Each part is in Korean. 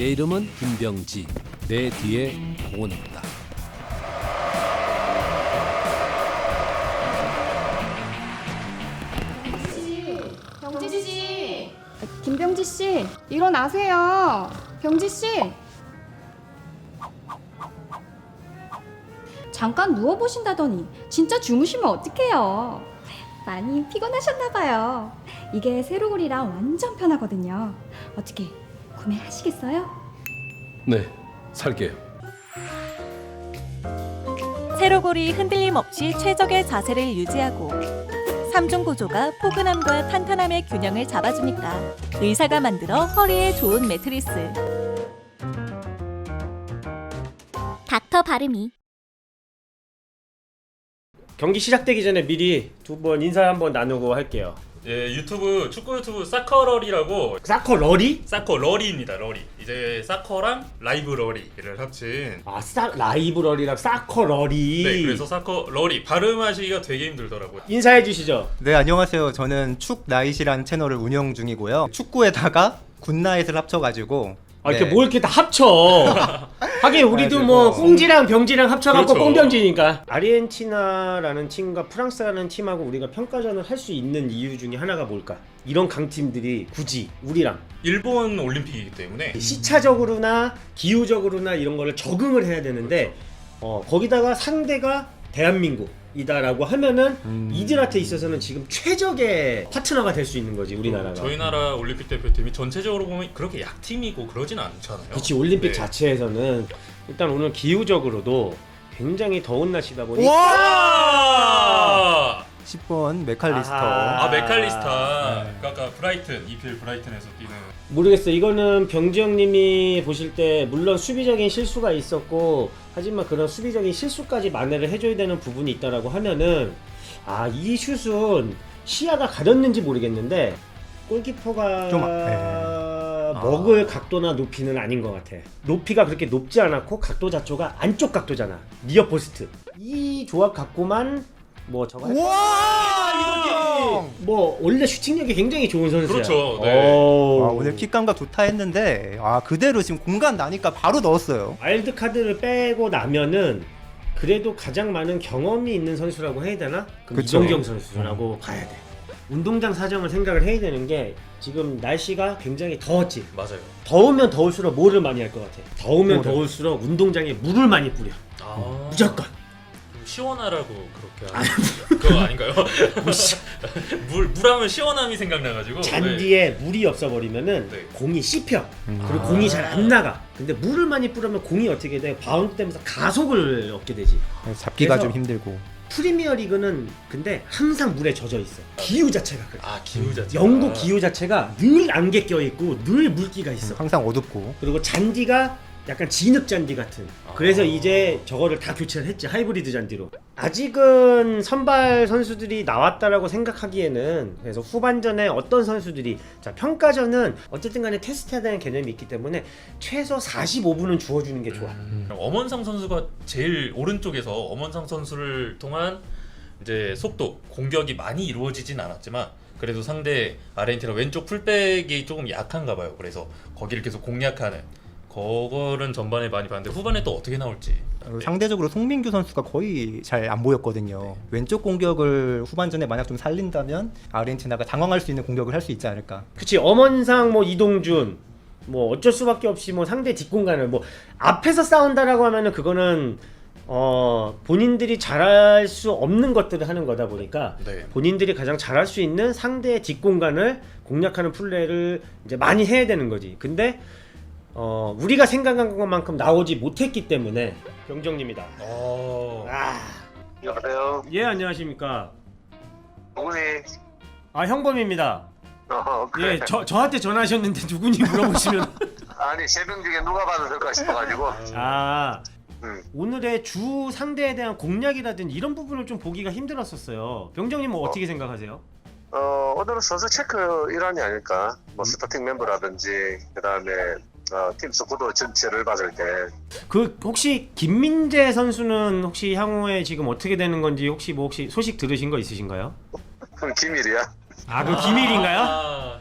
내 이름은 김병지. 내 뒤에 공은 없다. 병지 씨, 김병지 씨, 일어나세요. 병지 씨. 잠깐 누워 보신다더니 진짜 주무시면 어떡해요? 많이 피곤하셨나 봐요. 이게 세로골이랑 완전 편하거든요. 어떻게 구매하시겠어요? 네, 살게요. 세로골이 흔들림 없이 최적의 자세를 유지하고 삼중 구조가 포근함과 탄탄함의 균형을 잡아주니까 의사가 만들어 허리에 좋은 매트리스 닥터 바르미 경기 시작되기 전에 미리 두 번 인사 한번 나누고 할게요. 예, 유튜브 축구 유튜브 사커러리라고 사커 러리? 사커 러리입니다. 러리. 이제 사커랑 라이브 러리를 합친. 아, 사, 라이브러리랑 사커 러리. 네, 그래서 사커 러리 발음하시기가 되게 힘들더라고요. 인사해 주시죠. 네 안녕하세요. 저는 축나잇이라는 채널을 운영 중이고요. 축구에다가 굿나잇을 합쳐가지고 아, 이렇게 네. 뭘 이렇게 다 합쳐. 하긴 우리도 맞아요. 뭐 꽁지랑 병지랑 합쳐갖고 그렇죠. 꽁병지니까. 아르헨티나라는 팀과 프랑스라는 팀하고 우리가 평가전을 할 수 있는 이유 중에 하나가 뭘까? 이런 강팀들이 굳이 우리랑 일본 올림픽이기 때문에 시차적으로나 기후적으로나 이런 거를 적응을 해야 되는데 어, 거기다가 상대가 대한민국 이다라고 하면은 음. 이들한테 있어서는 지금 최적의 파트너가 될 수 있는 거지 우리나라가. 저희 나라 올림픽 대표팀이 전체적으로 보면 그렇게 약팀이고 그러진 않잖아요. 그렇지 올림픽 네. 자체에서는 일단 오늘 기후적으로도 굉장히 더운 날씨다 보니 와! 10번 메칼리스터. 아하. 아 메칼리스타. 네. 그 아까 브라이튼 EPL 브라이튼에서 뛰는 모르겠어 이거는 병지형님이 보실 때 물론 수비적인 실수가 있었고 하지만 그런 수비적인 실수까지 만회를 해줘야 되는 부분이 있다라고 하면은 아 이 슛은 시야가 가렸는지 모르겠는데 골키퍼가 좀, 네. 먹을 각도나 높이는 아닌 것 같아. 높이가 그렇게 높지 않았고 각도 자체가 안쪽 각도잖아. 니어 포스트. 이 조합 갖고만 뭐 저거 할 와 뭐 원래 슈팅력이 굉장히 좋은 선수야. 그렇죠, 네. 오. 아, 오늘 킥감각 좋다 했는데 아 그대로 지금 공간 나니까 바로 넣었어요. 와일드 카드를 빼고 나면은 그래도 가장 많은 경험이 있는 선수라고 해야 되나? 그럼 그쵸. 이정경 선수라고 봐야 돼. 운동장 사정을 생각을 해야 되는 게 지금 날씨가 굉장히 더웠지. 맞아요. 더우면 더울수록 뭐를 많이 할 것 같아. 더우면 뭐를? 더울수록 운동장에 물을 많이 뿌려. 아 무조건. 좀 시원하라고 그렇게 하는 그거 아닌가요? 물 물하면 시원함이 생각나가지고 잔디에 물이 없어버리면은 네. 공이 씹혀. 음. 그리고 아. 공이 잘 안 나가. 근데 물을 많이 뿌리면 공이 어떻게 돼? 바운드 되면서 가속을 얻게 되지. 잡기가 그래서- 좀 힘들고. 프리미어 리그는 근데 항상 물에 젖어 있어. 기후 자체가 그래. 아 기후 자체 영국 기후 자체가 늘 안개 껴 있고 늘 물기가 있어. 항상 어둡고. 그리고 잔디가 약간 진흙 잔디 같은. 그래서 아. 이제 저거를 다 교체를 했지 하이브리드 잔디로. 아직은 선발 선수들이 나왔다라고 생각하기에는 그래서 후반전에 어떤 선수들이 자 평가전은 어쨌든 간에 테스트해야 되는 개념이 있기 때문에 최소 45분은 주어주는 게 좋아. 음, 엄원상 선수가 제일 오른쪽에서 엄원상 선수를 통한 이제 속도 공격이 많이 이루어지진 않았지만 그래도 상대 아르헨티나 왼쪽 풀백이 조금 약한가 봐요. 그래서 거기를 계속 공략하는 그거는 전반에 많이 봤는데 후반에 또 어떻게 나올지 상대적으로 송민규 선수가 거의 잘 안 보였거든요. 왼쪽 공격을 후반전에 만약 좀 살린다면 아르헨티나가 당황할 수 있는 공격을 할 수 있지 않을까. 그치 엄원상 뭐 이동준 뭐 어쩔 수밖에 없이 뭐 상대 뒷공간을 뭐 앞에서 싸운다라고 하면은 그거는 어 본인들이 잘할 수 없는 것들을 하는 거다 보니까 네. 본인들이 가장 잘할 수 있는 상대의 뒷공간을 공략하는 플레이를 이제 많이 해야 되는 거지. 근데 어 우리가 생각한 것만큼 나오지 못했기 때문에 병정님이다. 어... 아, 여보세요. 예 안녕하십니까. 누구니? 아 형범입니다. 어, 그래. 예, 저 저한테 전화하셨는데 누구니 물어보시면 아니 새벽 중에 누가 받았을까 싶어가지고. 아 음. 오늘의 주 상대에 대한 공략이라든지 이런 부분을 좀 보기가 힘들었었어요. 병정님 뭐 어떻게 생각하세요? 어 오늘은 선수 체크 일환이 아닐까. 뭐 스타팅 멤버라든지 그다음에 어, 팀 스코드 전체를 봤을 때. 그 혹시 김민재 선수는 혹시 향후에 지금 어떻게 되는 건지 혹시 뭐 혹시 소식 들으신 거 있으신가요? 그건 기밀이야. 아 그 기밀인가요? 아,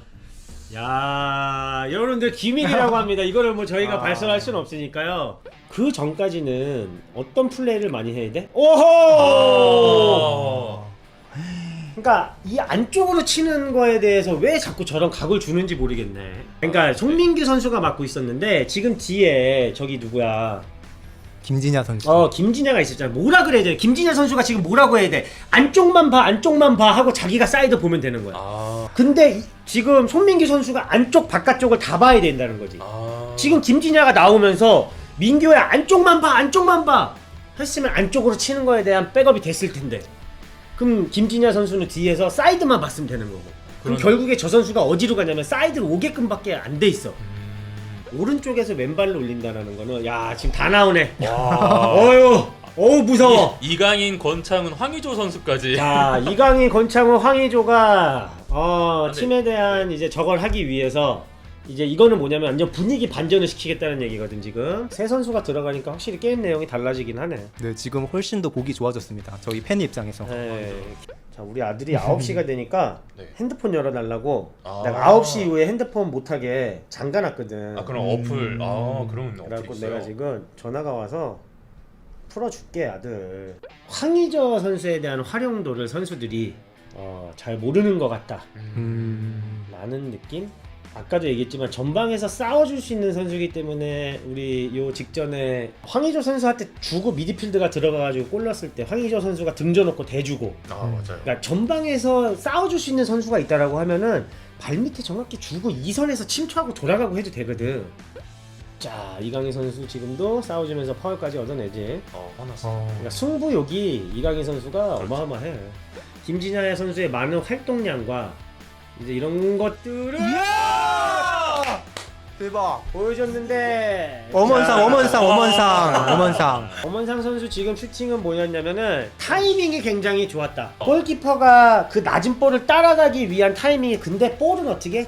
야, 여러분들 기밀이라고 합니다. 이거를 뭐 저희가 아. 발설할 수는 없으니까요. 그 전까지는 어떤 플레이를 많이 해야 돼? 아. 오호! 그러니까 이 안쪽으로 치는 거에 대해서 왜 자꾸 저런 각을 주는지 모르겠네. 그러니까 송민규 선수가 맡고 있었는데 지금 뒤에 저기 누구야? 김진야 선수. 어 김진야가 있었잖아. 뭐라 그래야 돼? 김진야 선수가 지금 뭐라고 해야 돼? 안쪽만 봐, 안쪽만 봐 하고 자기가 사이드 보면 되는 거야. 아, 근데 이- 지금 손민규 선수가 안쪽 바깥쪽을 다 봐야 된다는 거지. 아. 지금 김진야가 나오면서 민규야 안쪽만 봐 안쪽만 봐 했으면 안쪽으로 치는 거에 대한 백업이 됐을 텐데 그럼 김진야 선수는 뒤에서 사이드만 봤으면 되는 거고 그럼 그러네. 결국에 저 선수가 어디로 가냐면 사이드로 오게끔밖에 안 돼 있어 오른쪽에서 왼발로 올린다는 거는 야 지금 다 나오네 와. 어휴 어우 무서워 이, 이강인, 권창훈, 황의조 선수까지. 자 이강인 권창훈 황의조가 어, 아, 네. 팀에 대한 이제 저걸 하기 위해서 이제 이거는 뭐냐면 완전 분위기 반전을 시키겠다는 얘기거든 지금 새 선수가 들어가니까 확실히 게임 내용이 달라지긴 하네. 네, 지금 훨씬 더 보기 좋아졌습니다. 저희 팬 입장에서. 네. 자 우리 아들이 9시가 되니까 네. 핸드폰 열어달라고 아. 내가 9시 이후에 핸드폰 못하게 잠가놨거든. 아 그럼 어플. 아 그럼 어플 그래갖고 있어요. 내가 지금 전화가 와서 풀어줄게 아들 황의저 선수에 대한 활용도를 선수들이 어, 잘 모르는 것 같다 음. 라는 느낌 아까도 얘기했지만 전방에서 싸워줄 수 있는 선수이기 때문에 우리 요 직전에 황의조 선수한테 주고 미드필드가 들어가가지고 골 넣었을 때 황의조 선수가 등져놓고 대주고 아 맞아요. 그러니까 전방에서 싸워줄 수 있는 선수가 있다라고 하면은 발밑에 정확히 주고 이선에서 침투하고 돌아가고 해도 되거든. 자 이강인 선수 지금도 싸워주면서 파울까지 얻어내지. 어 화났어. 어. 그러니까 승부욕이 이강인 선수가 어마어마해. 김진야 선수의 많은 활동량과 이제 이런 것들을 대박. 보여줬는데 자, 엄원상, 엄원상, 엄원상. 엄원상 선수 지금 슈팅은 뭐였냐면은 타이밍이 굉장히 좋았다. 골키퍼가 그 낮은 볼을 따라가기 위한 타이밍이 근데 볼은 어떻게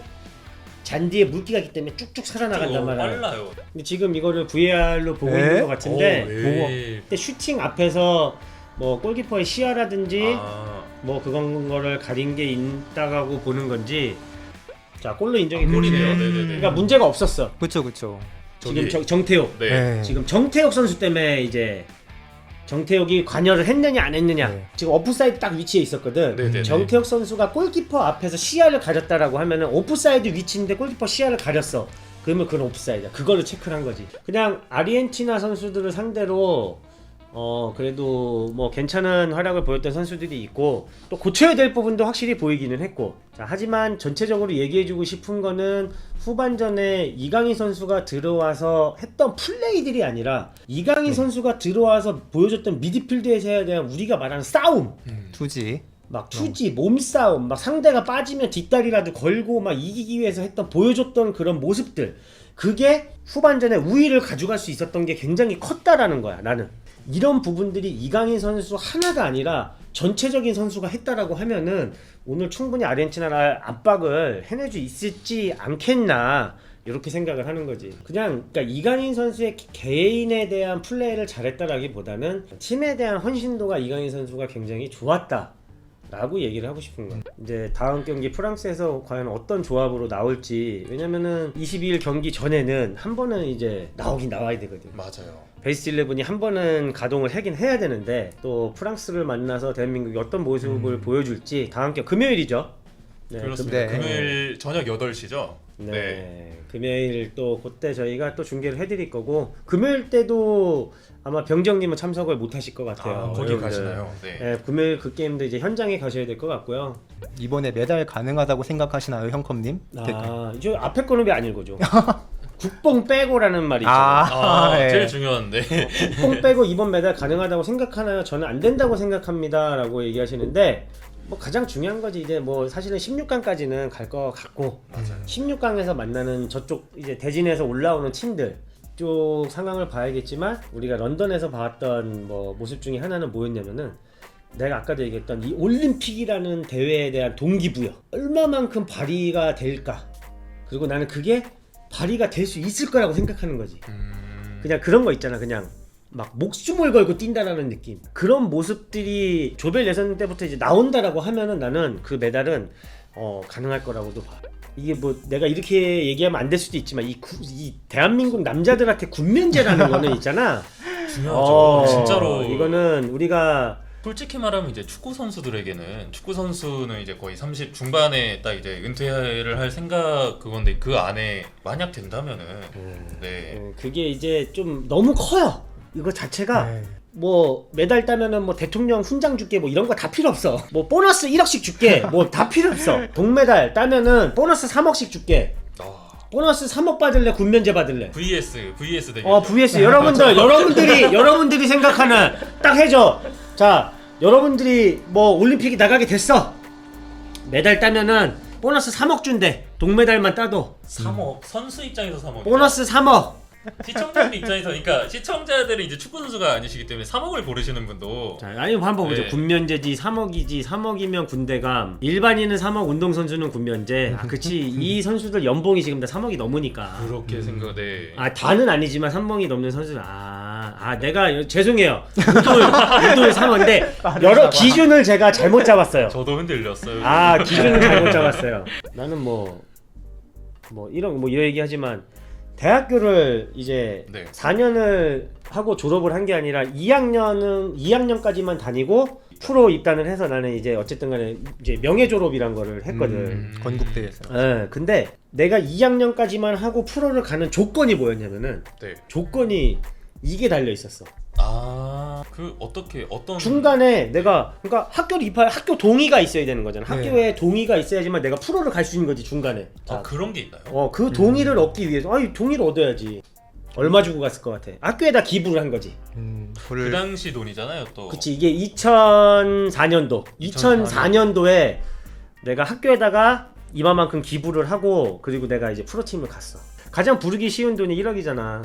잔디에 물기가 있기 때문에 쭉쭉 살아나간단 말이야. 빨라요. 근데 지금 이거를 VAR로 보고 네? 있는 것 같은데 어, 왜? 그때 슈팅 앞에서 뭐 골키퍼의 시야라든지 아, 뭐 그런 거를 가린 게 있다고 보는 건지 자 골로 인정이 골이네요. 되네요. 네네네. 그러니까 문제가 없었어. 그쵸, 그쵸. 지금 저기- 정, 정태욱 네. 네. 지금 정태욱 선수 때문에 이제 정태욱이 관여를 했느냐 안 했느냐 네. 지금 오프사이드 딱 위치에 있었거든 네네네. 정태욱 선수가 골키퍼 앞에서 시야를 가렸다라고 하면은 오프사이드 위치인데 골키퍼 시야를 가렸어 그러면 그건 오프사이드야 그거를 체크를 한 거지 그냥 아르헨티나 선수들을 상대로 어 그래도 뭐 괜찮은 활약을 보였던 선수들이 있고 또 고쳐야 될 부분도 확실히 보이기는 했고. 자 하지만 전체적으로 얘기해주고 싶은 거는 후반전에 이강인 선수가 들어와서 했던 플레이들이 아니라 이강인 선수가 들어와서 보여줬던 미드필드에서에 대한 우리가 말하는 싸움. 투지. 막 투지 몸싸움 막 상대가 빠지면 뒷다리라도 걸고 막 이기기 위해서 했던 보여줬던 그런 모습들. 그게 후반전에 우위를 가져갈 수 있었던 게 굉장히 컸다라는 거야 나는 이런 부분들이 이강인 선수 하나가 아니라 전체적인 선수가 했다라고 하면은 오늘 충분히 아르헨티나를 압박을 해낼 수 있을지 않겠나 이렇게 생각을 하는 거지. 그냥 그러니까 이강인 선수의 개인에 대한 플레이를 잘했다라기보다는 팀에 대한 헌신도가 이강인 선수가 굉장히 좋았다. 라고 얘기를 하고 싶은 거야. 이제 다음 경기 프랑스에서 과연 어떤 조합으로 나올지 왜냐면은 22일 경기 전에는 한 번은 이제 나오긴 나와야 되거든. 맞아요. 베이스 11이 한 번은 가동을 하긴 해야 되는데 또 프랑스를 만나서 대한민국이 어떤 모습을 보여줄지 다음 경 금요일이죠. 네, 그렇습니다. 네. 금요일 저녁 8시죠? 네. 금요일 또 그때 저희가 또 중계를 해드릴 거고 금요일 때도 아마 병정님은 참석을 못 하실 것 같아요. 아, 거기 여러분들. 가시나요? 네. 네, 금요일 그 게임도 이제 현장에 가셔야 될 것 같고요. 이번에 메달 가능하다고 생각하시나요, 형컴님? 아, 저 앞에 거는 왜 안 읽어줘? 국뽕 빼고라는 말이 있잖아요. 아, 네. 제일 중요한데. 국뽕 빼고 이번 메달 가능하다고 생각하나요? 저는 안 된다고 생각합니다라고 얘기하시는데 뭐 가장 중요한 거지 이제 뭐 사실은 16강까지는 갈것 같고 맞아요. 16강에서 만나는 저쪽 이제 대진에서 올라오는 팀들 쪽 상황을 봐야겠지만 우리가 런던에서 봤던 뭐 모습 중에 하나는 뭐였냐면은 내가 아까도 얘기했던 이 올림픽이라는 대회에 대한 동기부여 얼마만큼 발휘가 될까 그리고 나는 그게 발휘가 될 수 있을 거라고 생각하는 거지. 음, 그냥 그런 거 있잖아 그냥. 막 목숨을 걸고 뛴다라는 느낌. 그런 모습들이 조별 예선 때부터 이제 나온다라고 하면은 나는 그 메달은 어 가능할 거라고도 봐. 이게 뭐 내가 이렇게 얘기하면 안 될 수도 있지만 이, 구- 이 대한민국 남자들한테 군면제라는 거는 있잖아. 중요하죠. 어, 진짜로. 이거는 우리가 솔직히 말하면 이제 축구 선수들에게는 축구 선수는 이제 거의 30 중반에 딱 이제 은퇴를 할 생각 그건데 그 안에 만약 된다면은 네. 어, 그게 이제 좀 너무 커요. 이거 자체가 네. 뭐 메달 따면은 뭐 대통령 훈장 줄게 뭐 이런 거 다 필요 없어. 뭐 보너스 1억씩 줄게 뭐 다 필요 없어. 동메달 따면은 보너스 3억씩 줄게. 아, 보너스 3억 받을래 군면제 받을래. VS VS 대결. 어 vs 여러분들 여러분들이 여러분들이 생각하는 딱 해줘. 자 여러분들이 뭐 올림픽이 나가게 됐어. 메달 따면은 보너스 3억 준대. 동메달만 따도 3억 선수 입장에서 3억. 보너스 3억. 시청자들 입장에서 그러니까 시청자들은 이제 축구 선수가 아니시기 때문에 3억을 고르시는 분도 자, 아니 한번 보죠. 네. 군면제지 3억이지 3억이면 군대감. 일반인은 3억, 운동선수는 군면제. 아, 그치. 이 선수들 연봉이 지금 다 3억이 넘으니까. 그렇게 생각. 네. 아 다는 아니지만 3억이 넘는 선수들. 아, 아 내가 여- 죄송해요. 운동을 운동을 3억인데 여러 기준을 제가 잘못 잡았어요. 저도 흔들렸어요. 아 기준을 잘못 잡았어요. 나는 뭐 뭐 이런 뭐 이런 얘기하지만 대학교를 이제 네. 4년을 하고 졸업을 한 게 아니라 2학년은 2학년까지만 다니고 프로 입단을 해서 나는 이제 어쨌든 간에 이제 명예 졸업이란 거를 했거든. 음, 건국대에서. 예, 근데 내가 2학년까지만 하고 프로를 가는 조건이 뭐였냐면은 네. 조건이 이게 달려 있었어. 아, 그 어떻게 어떤 중간에 내가 그러니까 학교를 입학 학교 동의가 있어야 되는 거잖아. 네. 학교에 동의가 있어야지만 내가 프로를 갈 수 있는 거지 중간에. 아, 그런 게 있나요? 어, 그 동의를 얻기 위해서 아니 동의를 얻어야지. 얼마 주고 갔을 것 같아. 학교에다 기부를 한 거지. 음, 그 불을 당시 돈이잖아요, 또. 그치 이게 2004년도 2004년도에 내가 학교에다가 이만큼 기부를 하고 그리고 내가 이제 프로팀을 갔어. 가장 부르기 쉬운 돈이 1억이잖아.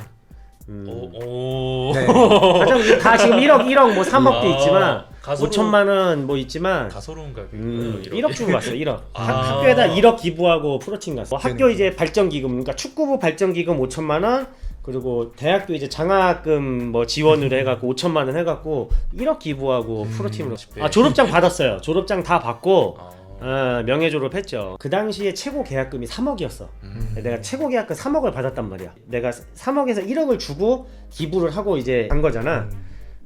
음. 오, 오. 네. 가장 다 지금 1억 1억 뭐 3억도 아, 있지만 가소로- 5천만 원 뭐 있지만 가소로운 가격. 음, 1억 주고 갔어 1억 아. 학, 학교에다 1억 기부하고 프로팀 갔어 학교 이제 발전 기금 그러니까 축구부 발전 기금 5천만 원 그리고 대학도 이제 장학금 뭐 지원을 해갖고 5천만 원 해갖고 1억 기부하고 프로팀으로 아 졸업장 받았어요 졸업장 다 받고 아, 어, 명예 졸업했죠. 그 당시에 최고 계약금이 3억이었어. 음. 내가 최고 계약금 3억을 받았단 말이야. 내가 3억에서 1억을 주고 기부를 하고 이제 간 거잖아.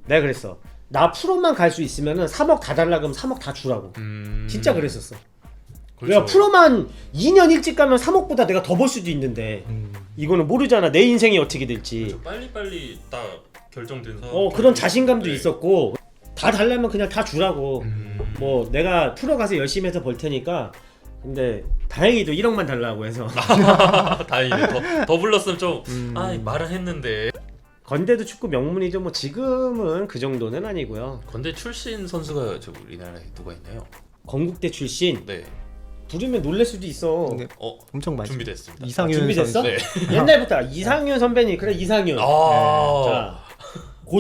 내가 그랬어. 나 프로만 갈 수 있으면은 3억 다 달라 그러면 3억 다 주라고. 음. 진짜 그랬었어. 그렇죠. 내가 프로만 2년 일찍 가면 3억보다 내가 더 벌 수도 있는데 음, 이거는 모르잖아. 내 인생이 어떻게 될지. 빨리빨리 딱 결정된 상황. 어 그런 자신감도 네. 있었고 다 달라면 그냥 다 주라고 음. 뭐 내가 프로 가서 열심히 해서 벌 테니까 근데 다행히도 1억만 달라고 해서 아, 다행이네. 더, 더 불렀으면 좀, 음. 아, 말은 했는데. 건대도 축구 명문이죠 뭐 지금은 그 정도는 아니고요 건대 출신 선수가 저 우리나라에 누가 있나요? 건국대 출신 네. 부르면 놀랄 수도 있어 네. 어, 엄청 많이. 준비됐습니다. 이상윤 준비됐어? 선수. 네. 옛날부터 이상윤 선배님 그래 이상윤 아. 자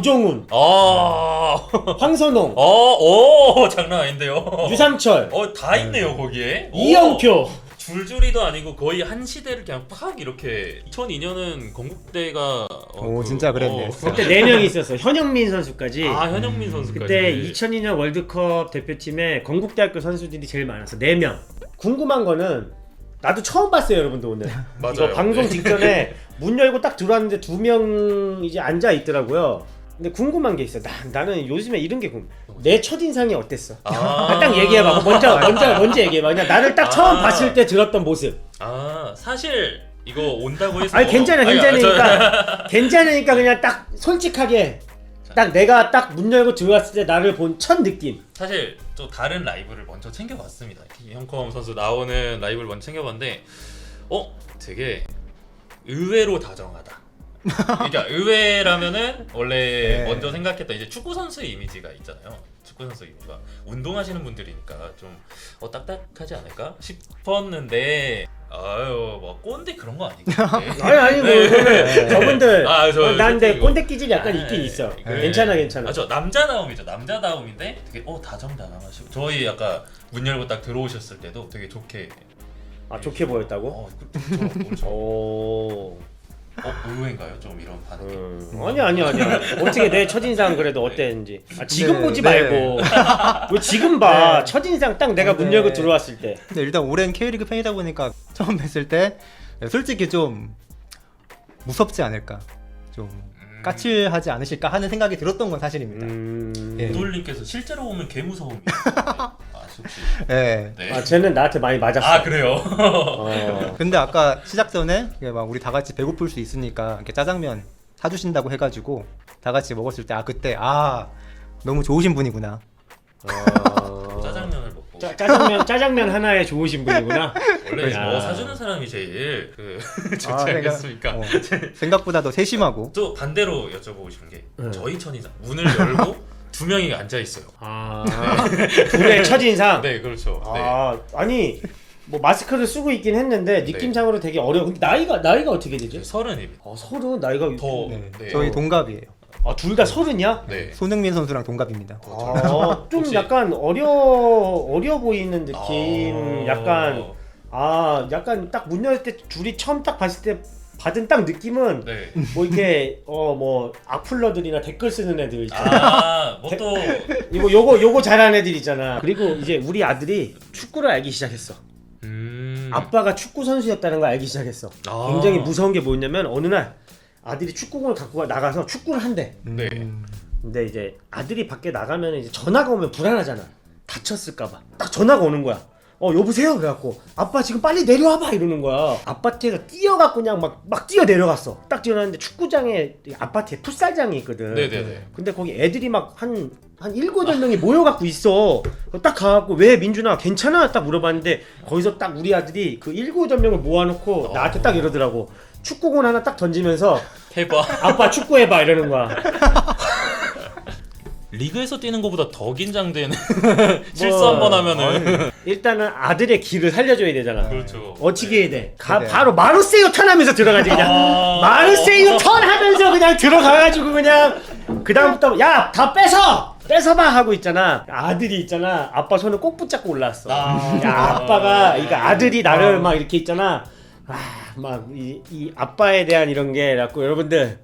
고종훈 아. 황선홍 어, 오, 장난 아닌데요. 유상철 어, 다 있네요, 거기에. 오, 이영표 줄줄이도 아니고 거의 한 시대를 그냥 팍 이렇게 2002년은 건국대가 어, 오, 진짜 그랬네. 그때 네 명이 있었어 현영민 선수까지 아, 현영민 선수까지. 그때 2002년 월드컵 대표팀에 건국대학교 선수들이 제일 많았어 4명 궁금한 거는 나도 처음 봤어요 여러분들 오늘 맞아요. 이거 방송 네. 직전에 문 열고 딱 들어왔는데 두 명 이제 앉아 있더라고요 근데 궁금한 게 있어 나, 나는 요즘에 이런 게 궁금해 내 첫인상이 어땠어? 아. 딱 얘기해 봐 먼저 먼저 먼저 얘기해 봐 그냥 나를 딱 처음 아. 봤을 때 들었던 모습 아, 사실 이거 온다고 해서 아니 괜찮아 아니, 괜찮으니까 괜찮으니까 그냥 딱 솔직하게 딱 내가 딱 문 열고 들어왔을 때 나를 본 첫 느낌 사실 또 다른 라이브를 먼저 챙겨봤습니다. 형컴 선수 나오는 라이브를 먼저 챙겨봤는데, 어, 되게 의외로 다정하다. 그러니까 의외라면은 원래 네. 먼저 생각했던 이제 축구 선수의 이미지가 있잖아요. 축구 선수 이미지가 운동하시는 분들이니까 좀 어, 딱딱하지 않을까 싶었는데, 아유 뭐 꼰대 그런 거 아니고. 아니 아니 뭐 이거는 저분들 아, 저 어, 난 근데 이거- 꼰대 끼질 약간 아, 있긴 예, 있어 예. 괜찮아 괜찮아 아, 저 남자다움이죠. 남자다움인데 되게 어 다정다감하시고 저희 아까 문 열고 딱 들어오셨을 때도 되게 좋게 아 좋게 보였다고? 어, 그, 저, 엄청 오 어 의외인가요? 좀 이런 반응이. 음, 아니 아니 아니 어떻게 내 첫인상 그래도 어땠는지 아, 지금 네, 보지 네. 말고 왜 지금 봐 네. 첫인상 딱 내가 문 네. 열고 들어왔을 때 근데 일단 오랜 K리그 팬이다 보니까 처음 뵀을 때 솔직히 좀 무섭지 않을까 좀 음. 까칠하지 않으실까 하는 생각이 들었던 건 사실입니다. 음... 예. 노을님께서 실제로 보면 개 무서움이. 아 혹시. 예. 네. 아 쟤는 나한테 많이 맞았어 아 그래요. 어. 근데 아까 시작 전에 이게 막 우리 다 같이 배고플 수 있으니까 이렇게 짜장면 사주신다고 해가지고 다 같이 먹었을 때 아 그때 아 너무 좋으신 분이구나. 어... 짜장면을 먹고. 짜, 짜장면 짜장면 하나에 좋으신 분이구나 원래 야. 뭐 사주는 사람이 제일 그 좋지 아, 않겠습니까? 어, 생각보다 더 세심하고. 또 반대로 여쭤보고 싶은 게 네. 저희 천이상 문을 열고 두 명이 앉아 있어요. 아 둘의 첫인상 네 그렇죠. 네. 아 아니 뭐 마스크를 쓰고 있긴 했는데 느낌상으로 되게 어려워 근데 나이가 나이가 어떻게 되지? 이제 서른입니다. 아 서른 나이가 더 네. 네. 저희 동갑이에요. 아둘 다 서른이야? 네. 손흥민 선수랑 동갑입니다. 아, 좀 혹시- 약간 어려 어려 보이는 느낌 어, 약간 아 약간 딱 문 열을 때 둘이 처음 딱 봤을 때 받은 딱 느낌은 네. 뭐 이렇게 어 뭐 악플러들이나 댓글 쓰는 애들 있잖아 아 뭐또 이거 요거 요거 잘하는 애들 있잖아 그리고 이제 우리 아들이 축구를 알기 시작했어 음. 아빠가 축구 선수였다는 걸 알기 시작했어 아. 굉장히 무서운 게 뭐냐면 어느 날 아들이 축구공을 갖고 나가서 축구를 한대 네. 음, 근데 이제 아들이 밖에 나가면 이제 전화가 오면 불안하잖아. 다쳤을까봐. 딱 전화가 오는 거야. 어 여보세요 그래갖고 아빠 지금 빨리 내려와봐 이러는 거야. 아파트에서 뛰어갖고 그냥 막 막 뛰어 내려갔어. 딱 뛰어났는데 축구장에 아파트에 풋살장이 있거든. 네네네. 근데 거기 애들이 막 한 한 일곱 여덟 명이 모여갖고 있어. 딱 가갖고 왜 민준아 괜찮아? 딱 물어봤는데 거기서 딱 우리 아들이 그 일곱 여덟 명을 모아놓고 어. 나한테 딱 이러더라고. 축구공 하나 딱 던지면서 해봐. 아빠 축구해봐 이러는 거야. 리그에서 뛰는 것보다 더 긴장되는 실수 한 번 하면은 일단은 아들의 길을 살려줘야 되잖아. 그렇죠. 어떻게 해야 돼? 가, 네. 바로 마르세유 턴하면서 들어가지 그냥. 아. 마르세유 턴하면서 그냥 들어가가지고 그냥 그 다음부터 야 다 뺏어 뺏어봐 하고 있잖아. 아들이 있잖아. 아빠 손을 꼭 붙잡고 올라왔어. 아. 야 아빠가 이거 아들이 나를 막 이렇게 있잖아. 아 막이 이 아빠에 대한 이런 게 갖고 여러분들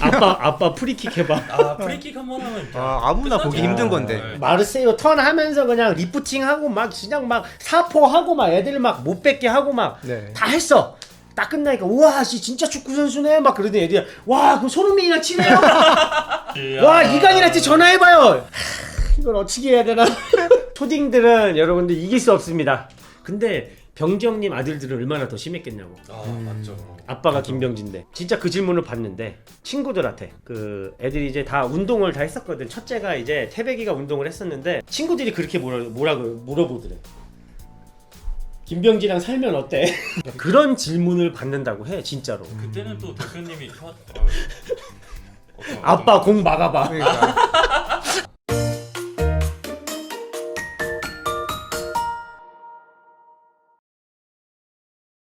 아빠 아빠 프리킥 해봐. 아 프리킥 한 번 하면 아, 아무나 보기 힘든 건데. 네. 마르세유 턴 하면서 그냥 리프팅 하고 막 그냥 막 사포 하고 막 애들 막 못 뺏게 하고 막 다 네. 했어. 딱 끝나니까 우와 씨 진짜 축구 선수네 막 그러더니 애들이 와 그럼 손흥민이랑 치네요. 와 이강인한테 전화해봐요. 하, 이걸 어떻게 해야 되나? 초딩들은 여러분들 이길 수 없습니다. 근데 병정님 아들들은 얼마나 더 심했겠냐고. 아 맞죠. 아빠가 김병진데 진짜 그 질문을 받는데 친구들한테 그 애들이 이제 다 운동을 다 했었거든 첫째가 이제 태백이가 운동을 했었는데 친구들이 그렇게 뭐라, 뭐라고 물어보더래 김병진이랑 살면 어때? 그런 질문을 받는다고 해 진짜로 그때는 또 대표님이 혀. 어, 어떤- 아빠 공 막아봐 그러니까